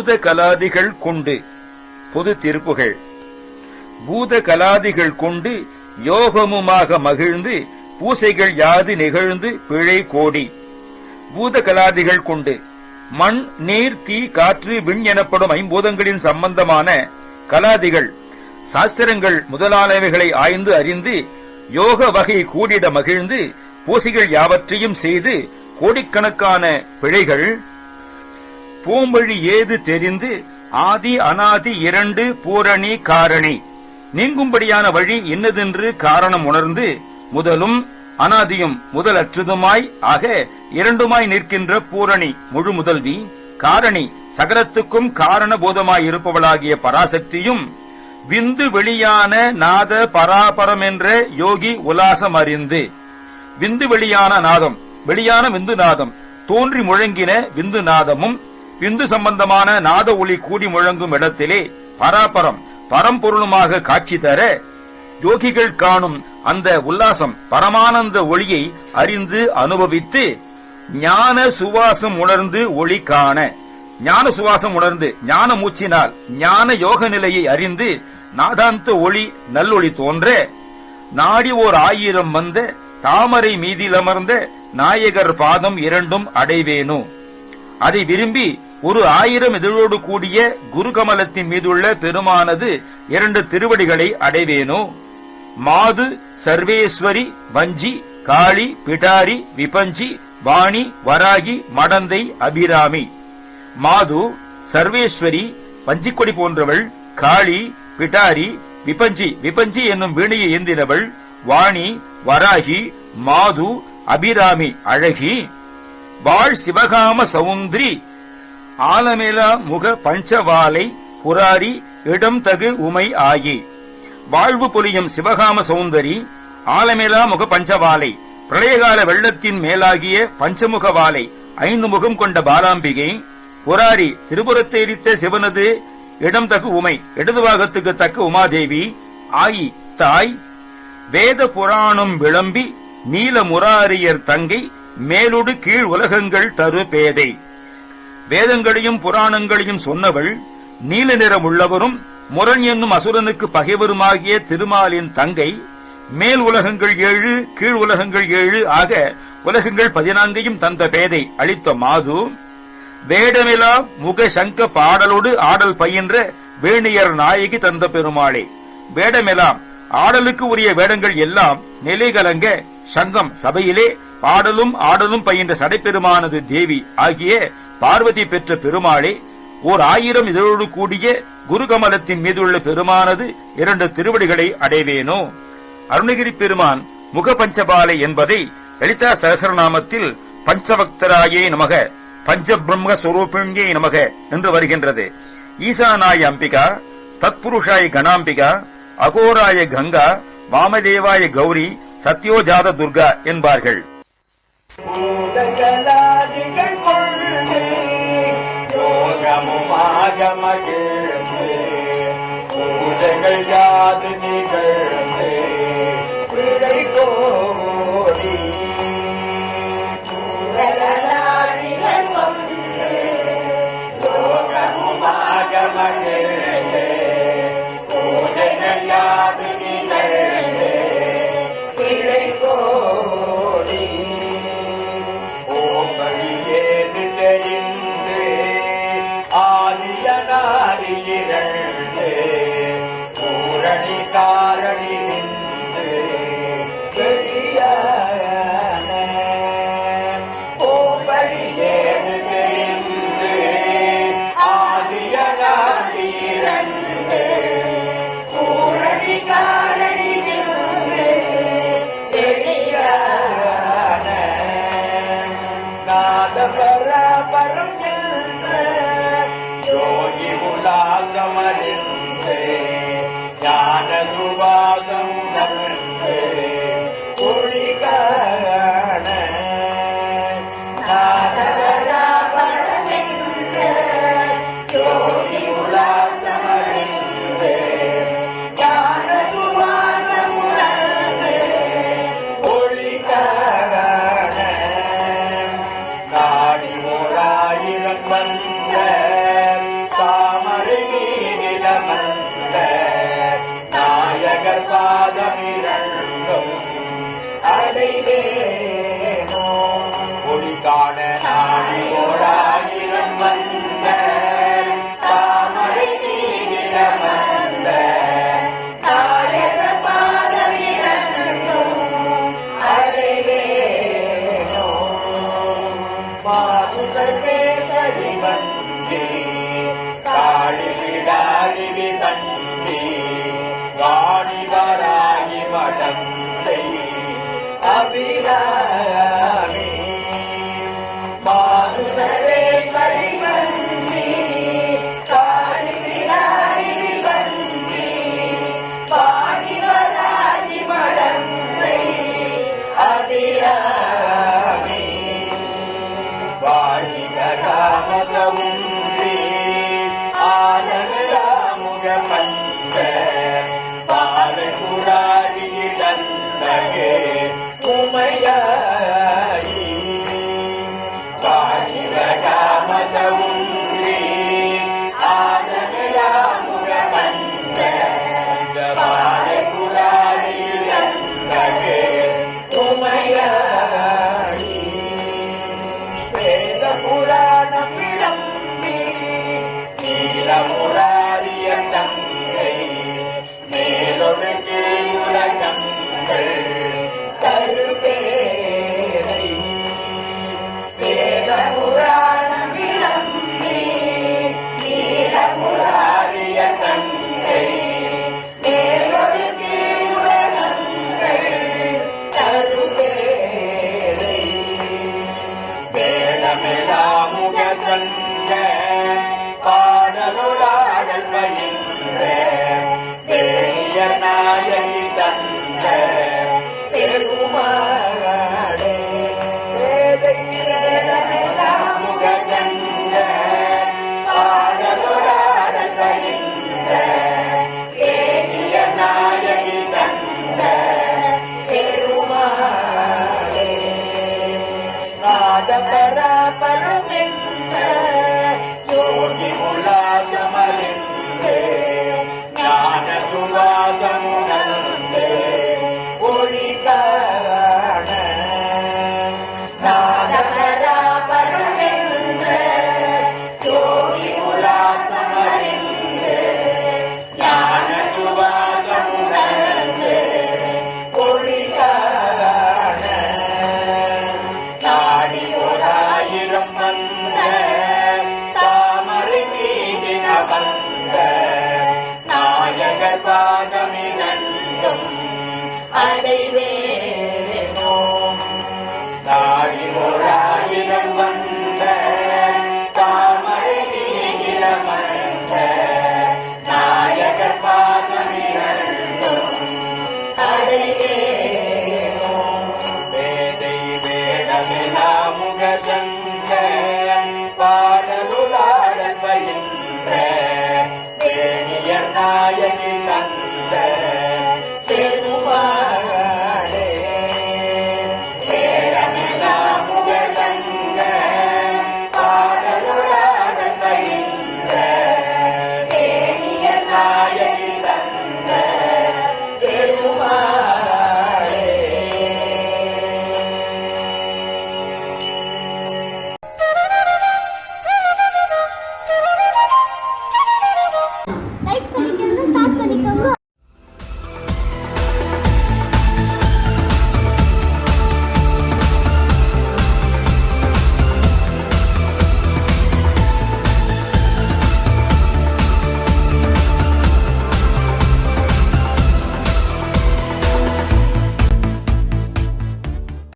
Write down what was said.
பூத கலாதிகள் கொண்டு. பொது திருப்புகள். பூத கலாதிகள் கொண்டு யோகமுமாக மகிழ்ந்து பூசைகள் யாது நிகழ்ந்து பிழை கோடி. பூத கலாதிகள் கொண்டு. மண் நீர் தீ காற்று விண் எனப்படும் ஐம்பூதங்களின் சம்பந்தமான கலாதிகள். சாஸ்திரங்கள் முதலானவைகளை ஆய்ந்து அறிந்து யோக வகை கூடிட மகிழ்ந்து பூசைகள் யாவற்றையும் செய்து கோடிக்கணக்கான பிழைகள் பூம்பழி ஏது தெரிந்து ஆதி அனாதி இரண்டு பூரணி காரணி. நீங்கும்படியான வழி இன்னதென்று காரணம் உணர்ந்து முதலும் அனாதியும் முதலற்றதுமாய் ஆக இரண்டுமாய் நிற்கின்ற பூரணி முழு முதல்வி காரணி சகலத்துக்கும் காரணபோதமாய் இருப்பவளாகிய பராசக்தியும் விந்து வெளியான நாத பராபரம் என்ற யோகி உலாசம் அறிந்து. விந்து வெளியான நாதம் வெளியான விந்து நாதம் தோன்றி முழங்கின விந்து நாதமும் விந்து சம்பந்தமான நாத ஒளி கூடி முழங்கும் இடத்திலே பராபரம் பரம்பொருளுமாக காட்சி தர யோகிகள் காணும் அந்த உல்லாசம் பரமானந்த ஒளியை அறிந்து அனுபவித்து ஞான சுவாசம் உணர்ந்து ஒளி காண. ஞான சுவாசம் உணர்ந்து ஞான மூச்சினால் ஞான யோக நிலையை அறிந்து நாதாந்த ஒளி நல்லொளி தோன்ற நாடி ஓர் ஆயிரம் வந்த தாமரை மீதிலமர்ந்த நாயகர் பாதம் இரண்டும் அடைவேனோ. அதை விரும்பி ஒரு ஆயிரம் இதழோடு கூடிய குருகமலத்தின் மீதுள்ள பெருமானது இரண்டு திருவடிகளை அடைவேனோ? மாது சர்வேஸ்வரி வஞ்சி காளி பிடாரி விபஞ்சி வாணி வராகி மடந்தை அபிராமி. மாது சர்வேஸ்வரி வஞ்சிக்கொடி போன்றவள் காளி பிடாரி விபஞ்சி விபஞ்சி என்னும் வீணையை ஏந்தினவள் வாணி வராகி மாது அபிராமி அழகி வாழ் சிவகாம சவுந்திரி ஆலமேலா முக பஞ்சவாலை புராரி இடம் தகு உமை ஆகி வாழ்வு பொலியும் சிவகாம சௌந்தரி ஆலமேலா முக பஞ்சவாலை பிரளயகால வெள்ளத்தின் மேலாகிய பஞ்சமுக வாலை ஐந்து முகம் கொண்ட பாலாம்பிகை புராரி திருபுறத்தை எரித்த சிவனது இடம் தகு உமை இடது பாகத்துக்கு தக்க உமாதேவி ஆயி தாய் வேத புராணம் விளம்பி நீல முராரியர் தங்கை மேலுடு கீழ் உலகங்கள் தரு பேதை. வேதங்களையும் புராணங்களையும் சொன்னவள் நீல நிறம் உள்ளவரும் முரண் என்னும் அசுரனுக்கு பகைவருமாகிய திருமாலின் தங்கை மேல் உலகங்கள் ஏழு கீழ் உலகங்கள் ஏழு ஆக உலகங்கள் பதினான்கையும் தந்த பேதை அளித்த மாது வேடமிலா முக சங்க பாடலோடு ஆடல் பயின்ற வேணியர் நாயகி தந்த பெருமாளே. வேடமெல்லாம் ஆடலுக்கு உரிய வேடங்கள் எல்லாம் நிலைகலங்க சங்கம் சபையிலே பாடலும் ஆடலும் பயின்ற சடைப்பெருமானது தேவி ஆகிய பார்வதி பெற்ற பெருமாளே ஓர் ஆயிரம் இதழோடு கூடிய குருகமலத்தின் மீதுள்ள பெருமானது இரண்டு திருவடிகளை அடைவேனோ? அருணகிரி பெருமான் முக பஞ்சபாலை என்பதை லலிதா சகசரநாமத்தில் பஞ்சபக்தராயே நமக பஞ்ச பிரம்ம ஸ்வரூபிணியே நமக என்று வருகின்றது. ஈசானாய அம்பிகா தத்புருஷாய கணாம்பிகா அகோராய கங்கா வாமதேவாய கௌரி சத்யோஜாத துர்கா என்பார்கள். महाजमाती गुलाकमलिन्दे ज्ञानसुभागम् அடைவேனோ ஒளிகாண நாடோடாயிரம் வந்த தாமரை தீவிர வந்த தாயக பாதவிரந்தும் அடைவேனோ? பாதுகள் தேசரி வந்தே மந்த பாலகுராரி உமையா